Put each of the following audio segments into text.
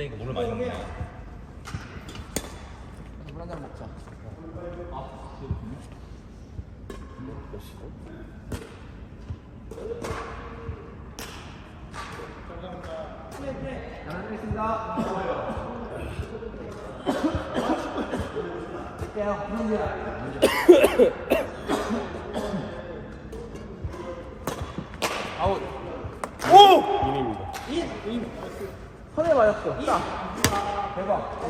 되니까 물을 많이 먹네. 물 한잔 먹자. 잘 하겠습니다. 할게요. 아웃. 손에 맞았어. 딱. 대박.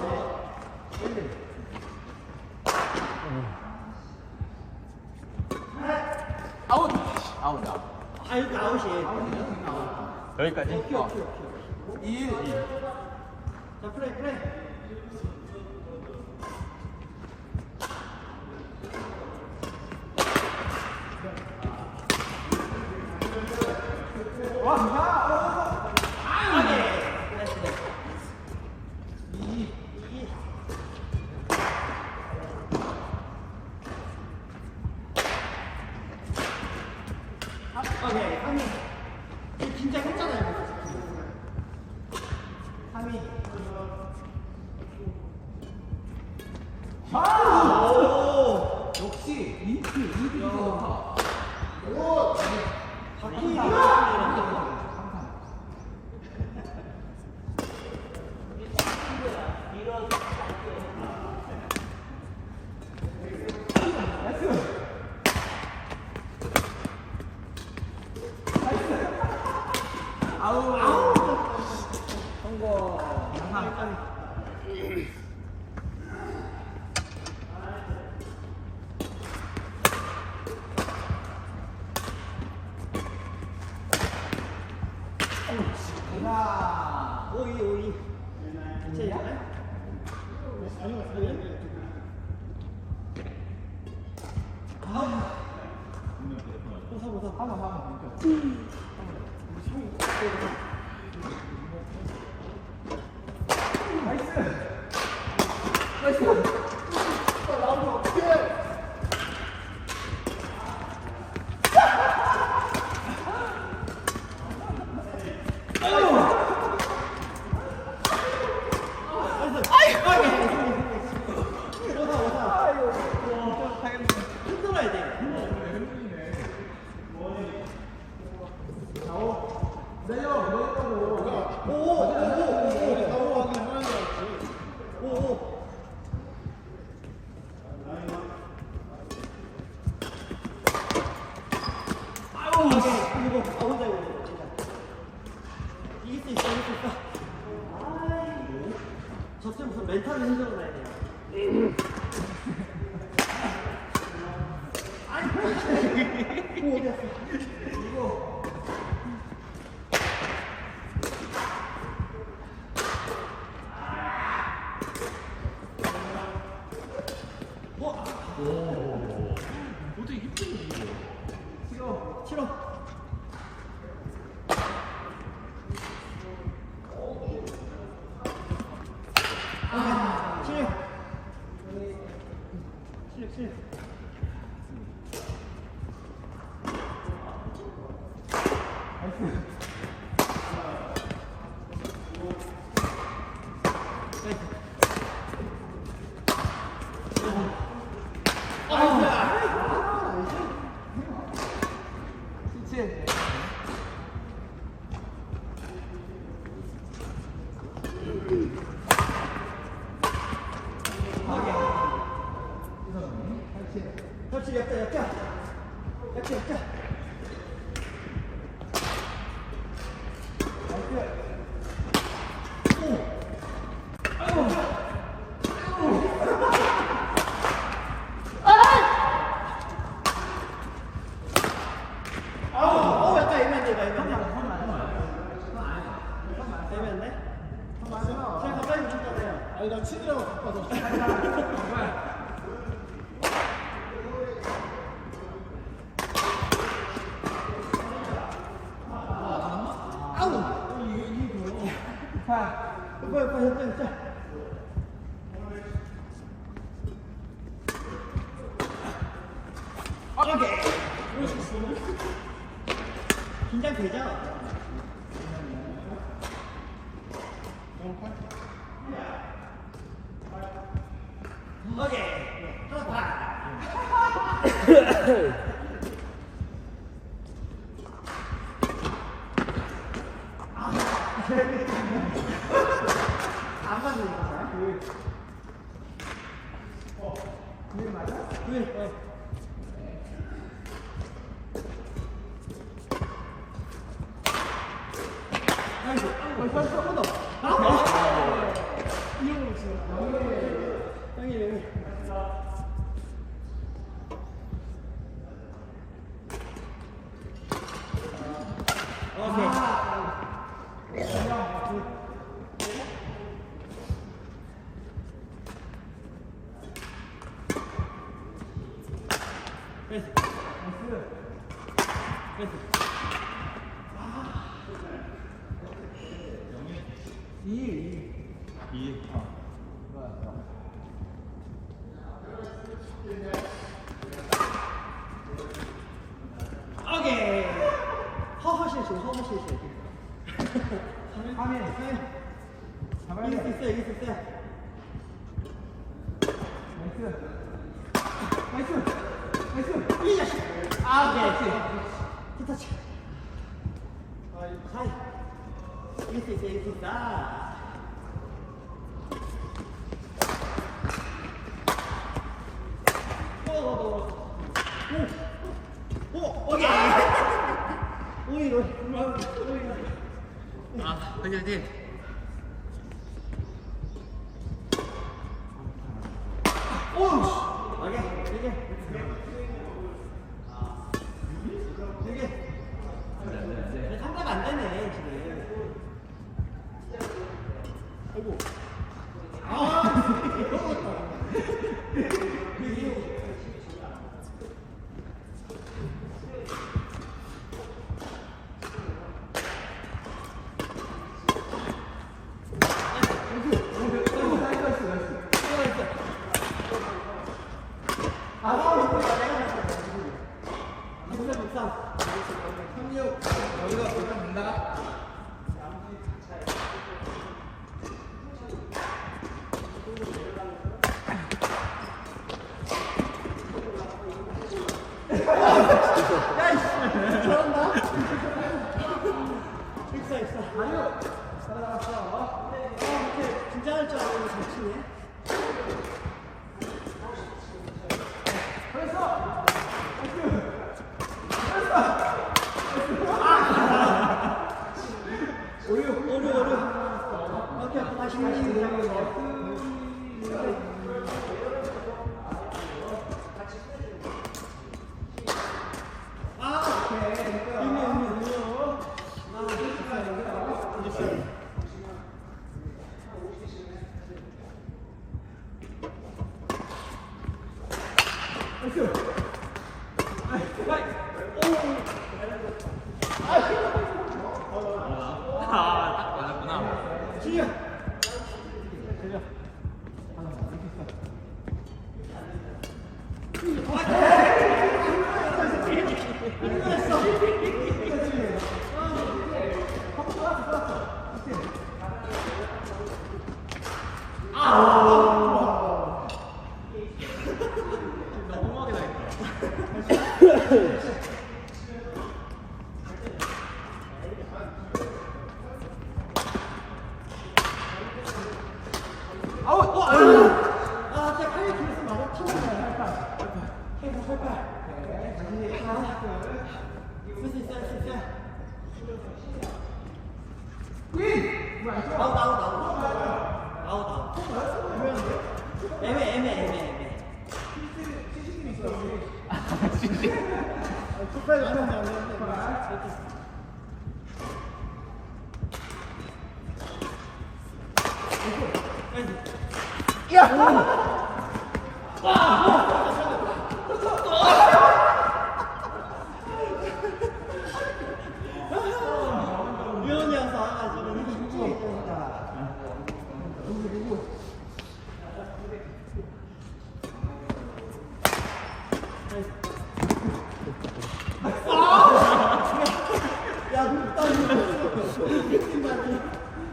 아웃. 아웃이다. 아 이거 아웃이에요. 여기까지? 어. 2자 플레이 플레이 함이. 이거 긴장했잖아요. 함이. 역시 인트 인트 좋다. 바퀴. 아우. 성공. 하나. 오이 오이. 제 아니요 아니요. 보사 보사. 한번 한번. 보사 보사. 흔들어야 돼. 내려 내려고. 오오오오오오오 아우 이거 아 혼자 이거 진짜 이길 수 있어 이길 수 있어 아이고 저 때부터 멘탈을 흔들어 놔야 돼요 오 어디 갔어 이거 어떻게 힘들지? 싫어 싫어 아, 실력 실력 실력 칠. 그렇지 역자 역자 역자 역자 아우 어 약간 애매한데 이거 애매한데 애매한데? 제가 가까이 오셨잖아요 아니 나 친이라고 바빠서 팔. 오빠 오빠 역자 역자 오케이 긴장되죠? 오케이. 하나 봐. 안 맞는 거야? 그게 맞아? 왜? 어. 아! 왜? 됐어. 이, 이. 이. 오케이. 실실, 허허 실실. 화면. 잡아야 이길 수 돼. 있어, 이길 수 있어. 나이스. 나이스. 나이스. 이 자식. 아, 오케이. 히터치. 하이. 이길 수 있어, 이길 수 있어. 오, 오, 오. 오, 오, 오케이. 오이, 오이. 아, 화이팅, 화이팅. 오! 오케이, 이게. 이 Thank you. 아. 아웃, 아웃, 아웃. 아웃, 아웃. 애매, 애매, 애매, 애매. CCTV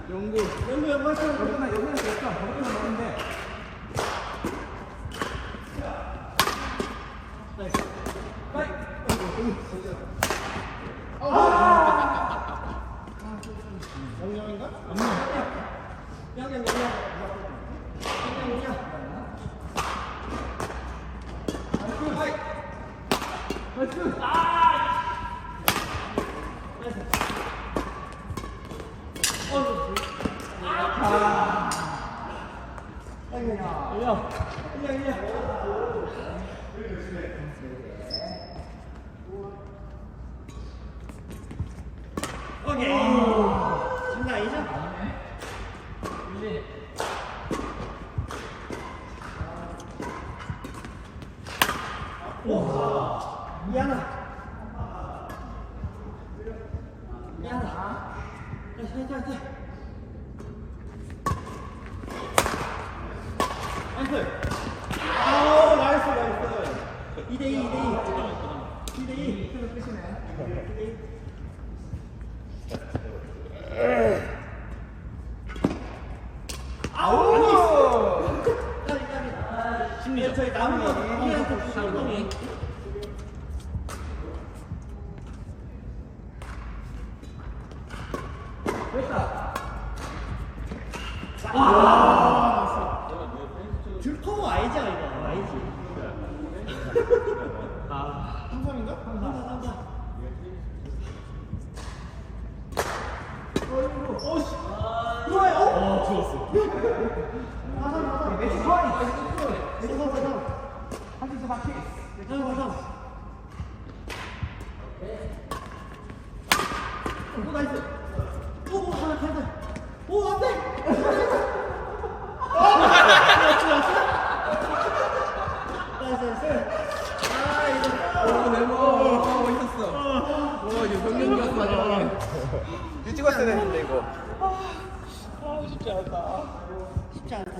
영구. 연구 할수 있는 여기나 여기나 됐어. 거기나 넣는데. 나이스. 영영인가? 양양. 양양 양양. 나이스. 나이스. 어. 아. 양양. 양양 양양. 오케이. 장난 아니죠? 오. 미안하. 미안하. 다시 다시 다시. 나이스. 아우 나이스 나이스. 2대 2 2대 2. 2대 2. 끝 끝이네. 심리적. 저희 남은 거 우리한테 주시는 상동이. 됐다. 들커 아니죠 이거 아니지. 아. 삼삼인가? 한다 한다. 오씨. 좋아요. 어 좋았어. 가상 가상. 매치. 아이 마지막에. 이 찍었어야 되는데 이거. 쉽지 않다.